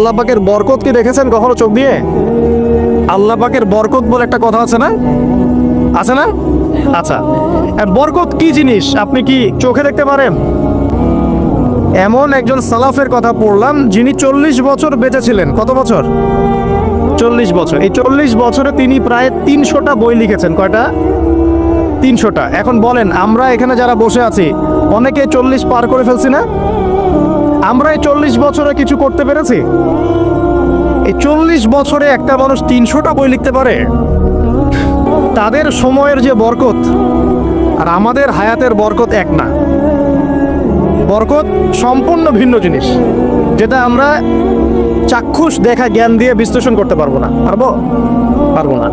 আল্লাহ পাকের বরকত কি দেখেছেন কখনো চোখ দিয়ে? আল্লাহ পাকের বরকত বলে একটা কথা আছে না? আছে না? আচ্ছা। বরকত কি জিনিস? আপনি কি চোখে দেখতে পারেন? এমন একজন সালাফের কথা পড়লাম, যিনি চল্লিশ বছর বেঁচে ছিলেন কত বছর? চল্লিশ বছর। এই চল্লিশ বছরে তিনি প্রায় তিনশোটা বই লিখেছেন। কয়টা? তিনশোটা। এখন বলেন, আমরা এখানে যারা বসে আছি, অনেকে চল্লিশ পার করে ফেলছি না? আমরা এই চল্লিশ বছরে কিছু করতে পেরেছি। এই চল্লিশ বছরে একটা মানুষ তিনশোটা বই লিখতে পারে। তাদের সময়ের যে বরকত, আর আমাদের হায়াতের বরকত এক না। বরকত সম্পূর্ণ ভিন্ন জিনিস, যেটা আমরা চাক্ষুষ দেখা জ্ঞান দিয়ে বিশ্লেষণ করতে পারব না। পারব? পারব না।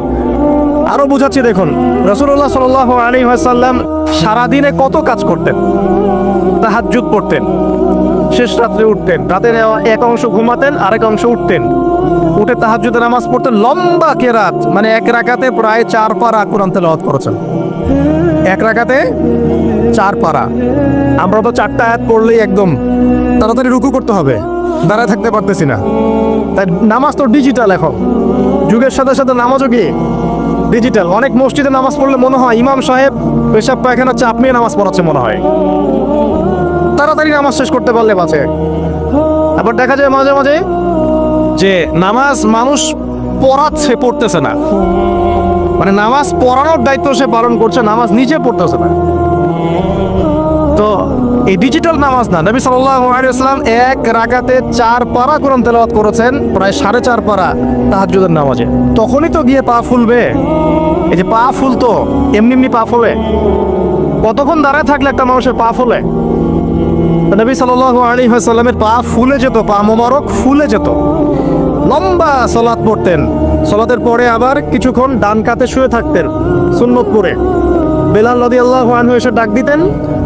আরও বুঝাচ্ছি, দেখুন রসুল্লাহ সাল আলী সাল্লাম সারাদিনে কত কাজ করতেন? তাহাজ্জুদ পড়তেন। শেষ রাত্রে উঠতেন। রাতের এক অংশ ঘুমাতেন, আরেক অংশ উঠতেন। উঠে তাহাজ্জুদের নামাজ পড়তেন। লম্বা কেরাত মানে এক রাকাতে প্রায় চার পারা কোরআন তেলাওয়াত করেছেন। এক রাকাতে চার পারা। আমরা তো চারটা আয়াত পড়লেই একদম তাড়াতাড়ি রুকু করতে হবে। দাঁড়ায় থাকতে পারতেছি না। তাই নামাজ তো ডিজিটাল এখন। যুগের সাথে সাথে নামাজও কি? ডিজিটাল অনেক মসজিদে নামাজ পড়লে মনে হয় ইমাম সাহেব পেশাব পায়খানা চাপ নিয়ে নামাজ পড়াচ্ছে মনে হয়। তাড়াতাড়ি নামাজ শেষ করতে পারলে বাঁচে। আবার দেখা যায় মাঝে মাঝে যে নামাজ মানুষ পড়াচ্ছে, পড়তেছে না। মানে নামাজ পড়ানোর দায়িত্ব সে পালন করছে, নামাজ নিজে পড়তেছে না। তো এই ডিজিটাল নামাজ না, নবী সাল্লাম এক রাগাতে চার পারা কোরআন তেলাওয়াত করেছেন, প্রায় সাড়ে চার পারা তাহাজ্জুদের নামাজে। তখনই তো গিয়ে পা ফুলবে। এই যে পা ফুলতো, এমনি এমনি পা ফুলে। কতক্ষণ দাঁড়ায় থাকলে একটা মানুষের পা ফুলে? নবী সাল্লাল্লাহু আলাইহি ওয়াসাল্লামের পা ফুলে যেত, পা মোবারক ফুলে যেত। লম্বা সলাৎ পড়তেন। সলাতের পরে আবার কিছুক্ষণ ডান কাতে শুয়ে থাকতেন সুন্নত পড়ে বেলাল নদী আল্লাহ আনহু এসে ডাক দিতেন,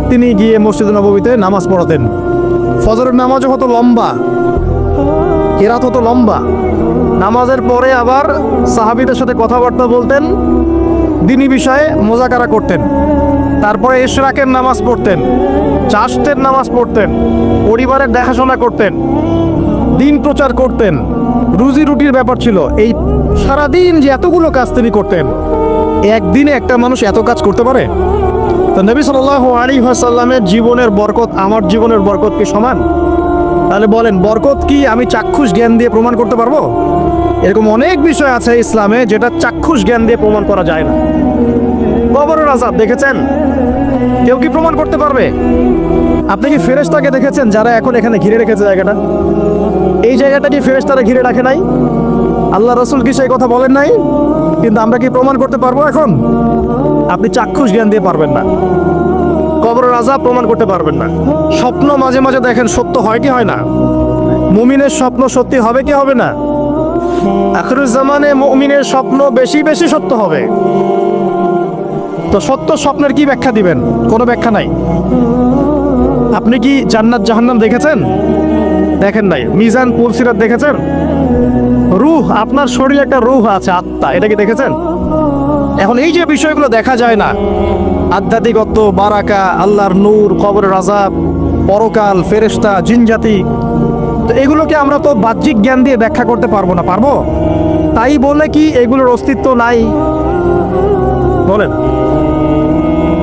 তিনি গিয়ে মসজিদ নববীতে নামাজ পড়াতেন। ফজরের নামাজও হতো লম্বা, কেরাত হতো লম্বা। নামাজের পরে আবার সাহাবীদের সাথে কথাবার্তা বলতেন, দিনী বিষয়ে মোজাকারা করতেন। তারপরে ইশরাকের নামাজ পড়তেন চাষতের নামাজ পড়তেন, পরিবারের দেখাশোনা করতেন, দিন প্রচার করতেন। রুজি রুটির ব্যাপার ছিল, এই সারাদিন যে এতগুলো কাজ তিনি করতেন, একদিনে একটা মানুষ এত কাজ করতে পারে? তো নবী সাল আলী সাল্লামের জীবনের বরকত, আমার জীবনের বরকত কি সমান? তাহলে বলেন, বরকত কি আমি চাক্ষুষ জ্ঞান দিয়ে প্রমাণ করতে পারব? এরকম অনেক বিষয় আছে ইসলামে যেটা চাক্ষুষ জ্ঞান দিয়ে প্রমাণ করা যায় না। কবরের আজাব দেখেছেন? কেউ কি প্রমাণ করতে পারবে? আপনি কি ফেরেশতাকে দেখেছেন যারা এখন এখানে ঘিরে রেখেছে জায়গাটা? এই জায়গাটা কি ফেরেশতারা ঘিরে রাখে নাই? আল্লাহ রসুল কি সেই কথা বলেন নাই? কিন্তু আমরা কি প্রমাণ করতে পারব এখন? আপনি চাক্ষুষ জ্ঞান দিয়ে পারবেন না। কবর রাজা প্রমাণ করতে পারবেন না। স্বপ্ন মাঝে মাঝে দেখেন সত্য হয় কি হয় না। মুমিনের স্বপ্ন সত্যি হবে কি হবে না? আখরুজ জামানে মুমিনের স্বপ্ন বেশি বেশি সত্য হবে। তো সত্য স্বপ্নের কি ব্যাখ্যা দিবেন? কোনো ব্যাখ্যা নাই? আপনি কি জান্নাত জাহান্নাম দেখেছেন? দেখেন নাই। মিজান পুলসিরাত দেখেছেন? রুহ, আপনার শরীরে একটা রুহ আছে, আত্মা। এটা কি দেখেছেন? এখন এই যে বিষয়গুলো দেখা যায় না, আধ্যাত্মিকত্ব, বারাকা, আল্লাহর নূর, কবরের রাজাব পরকাল, ফেরেশতা, জিনজাতি, তো এগুলোকে আমরা তো বাহ্যিক জ্ঞান দিয়ে ব্যাখ্যা করতে পারব না, পারব? তাই বলে কি এগুলোর অস্তিত্ব নাই? বলেন।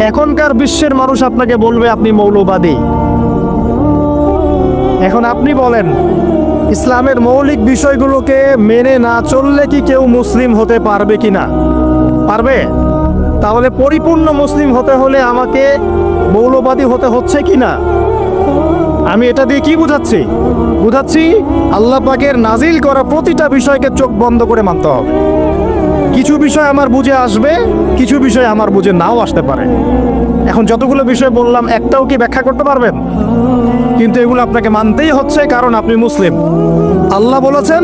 এখনকার বিশ্বের মানুষ আপনাকে বলবে, আপনি মৌলবাদী। এখন আপনি বলেন, ইসলামের মৌলিক বিষয়গুলোকে মেনে না চললে কি কেউ মুসলিম হতে পারবে কি না? পারবে? তাহলে পরিপূর্ণ মুসলিম হতে হলে আমাকে মৌলবাদী হতে হচ্ছে কি না? আমি এটা দিয়ে কি বুঝাচ্ছি? বুঝাচ্ছি, আল্লাহ পাকের নাজিল করা প্রতিটা বিষয়কে চোখ বন্ধ করে মানতে হবে। কিছু বিষয় আমার বুঝে আসবে, কিছু বিষয় আমার বুঝে নাও আসতে পারে। এখন যতগুলো বিষয় বললাম, একটাও কি ব্যাখ্যা করতে পারবেন? কিন্তু এগুলো আপনাকে মানতেই হচ্ছে, কারণ আপনি মুসলিম। আল্লাহ বলেছেন,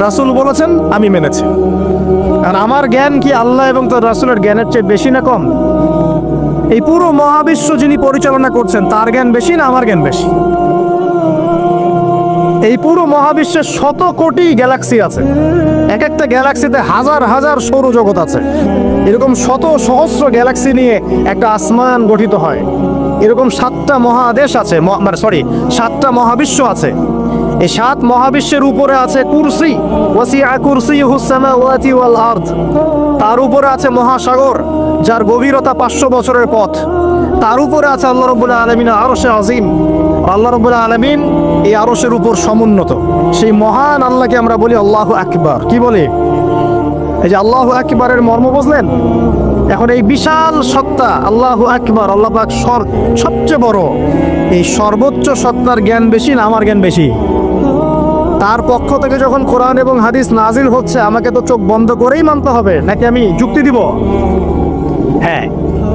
রাসূল বলেছেন, আমি মেনেছি। আর আমার জ্ঞান কি আল্লাহ এবং তার রাসুলের জ্ঞানের চেয়ে বেশি না কম? এই পুরো মহাবিশ্ব যিনি পরিচালনা করছেন, তার জ্ঞান বেশি না আমার জ্ঞান বেশি? এই পুরো মহাবিশ্বের শত কোটি গ্যালাক্সি আছে। এক একটা গ্যালাক্সিতে হাজার হাজার সৌরজগৎ আছে। এরকম শত সহস্র গ্যালাক্সি নিয়ে একটা আসমান গঠিত হয়। এরকম সাতটা মহাদেশ আছে মানে সরি সাতটা মহাবিশ্ব আছে। এই সাত মহাবিশ্বের উপরে আছে কুরসি, ওয়াসিআ কুরসিয়ুহুস সামাওয়াতি ওয়াল আরদ। তার উপরে আছে মহাসাগর, যার গভীরতা পাঁচশো বছরের পথ। তার উপরে আছে আল্লাহ রব্বুল আলমিন আরশে আজিম। আল্লাহ রব্বুল আলমিন এই আরশের উপর সমুন্নত। সেই মহান আল্লাহকে আমরা বলি আল্লাহ আকবার। কি বলি? এই যে আল্লাহ আকবারের মর্ম বুঝলেন? এখন এই বিশাল সত্তা, আল্লাহ আকবার, আল্লাহ সর সবচেয়ে বড়। এই সর্বোচ্চ সত্তার জ্ঞান বেশি না আমার জ্ঞান বেশি? তার পক্ষ থেকে যখন কোরআন এবং হাদিস নাজিল হচ্ছে, আমাকে তো চোখ বন্ধ করেই মানতে হবে। নাকি আমি যুক্তি দিব? হ্যাঁ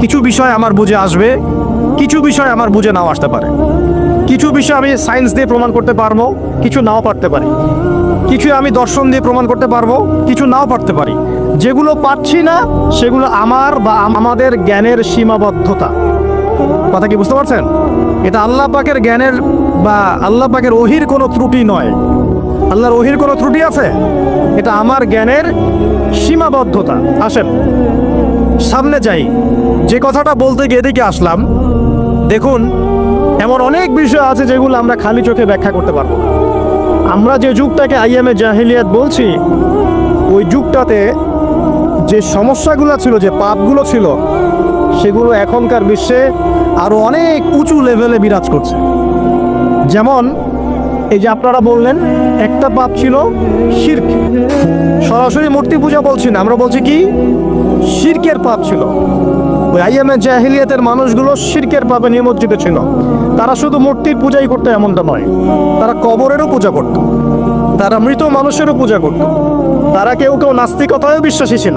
কিছু বিষয় আমার বুঝে আসবে, কিছু বিষয় আমার বুঝে নাও আসতে পারে। কিছু বিষয় আমি সায়েন্স দিয়ে প্রমাণ করতে পারব, কিছু নাও পারতে পারি। কিছু আমি দর্শন দিয়ে প্রমাণ করতে পারব, কিছু নাও পারতে পারি। যেগুলো পারছি না, সেগুলো আমার বা আমাদের জ্ঞানের সীমাবদ্ধতা। কথা কি বুঝতে পারছেন? এটা আল্লাহ পাকের জ্ঞানের বা আল্লাহ পাকের ওহির কোনো ত্রুটি নয়। আল্লাহর ওহির কোনো ত্রুটি আছে? এটা আমার জ্ঞানের সীমাবদ্ধতা। আসেন, সামনে যাই। যে কথাটা বলতে গিয়ে এদিকে আসলাম। দেখুন এমন অনেক বিষয় আছে যেগুলো আমরা খালি চোখে ব্যাখ্যা করতে পারব না। আমরা যে যুগটাকে আইএমএ জাহিলিয়াত বলছি, ওই যুগটাতে যে সমস্যাগুলো ছিল, যে পাপগুলো ছিল, সেগুলো এখনকার বিশ্বে আরও অনেক উঁচু লেভেলে বিরাজ করছে। যেমন, এই যে আপনারা বললেন, একটা পাপ ছিল শির্ক। সরাসরি মূর্তি পূজা বলছি না, আমরা বলছি কি? শিরকের পাপ ছিল। ওই আইএমএ জাহিলিয়াতের মানুষগুলো শিরকের পাপে নিমজ্জিত ছিল। তারা শুধু মূর্তির পূজাই করতো, এমনটা নয়। তারা কবরেরও পূজা করত। তারা মৃত মানুষেরও পূজা করত। তারা কেউ কেউ নাস্তিকতায়ও বিশ্বাসী ছিল।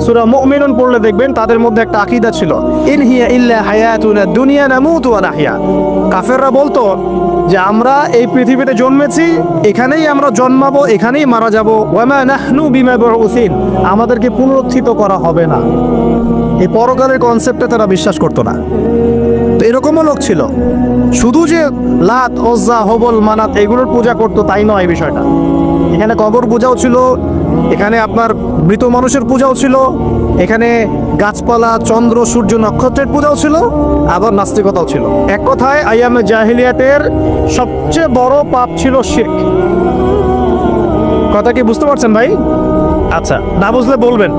সূরা মুমিনুন পড়লে দেখবেন তাদের মধ্যে একটা আকীদা ছিল। ইন হিয়া ইল্লা হায়াতুনা দুনিয়া নামুতু ওয়া নাহয়া। কাফেররা বলতো যে, আমরা এই পৃথিবীতে জন্মেছি, এখানেই আমরা জন্মাবো, এখানেই মারা যাব। ওয়ামা নাহনু বিমা আমাদেরকে পুনরুত্থিত করা হবে না। এই পরকালের কনসেপ্টে তারা বিশ্বাস করতো না। তো এরকমও লোক ছিল। শুধু যে লাত, ওজ্জা, হবল, মানাত এগুলোর পূজা করতো, তাই নয় বিষয়টা। এখানে কবর পূজাও ছিল, এখানে আপনার মৃত মানুষের পূজাও ছিল, এখানে গাছপালা, চন্দ্র, সূর্য, নক্ষত্রের পূজাও ছিল, আবার নাস্তিকতাও ছিল। এক কথায়, আইয়ামে জাহিলিয়াতের সবচেয়ে বড় পাপ ছিল শিরক। কথা কি বুঝতে পারছেন ভাই? আচ্ছা না বুঝলে বলবেন।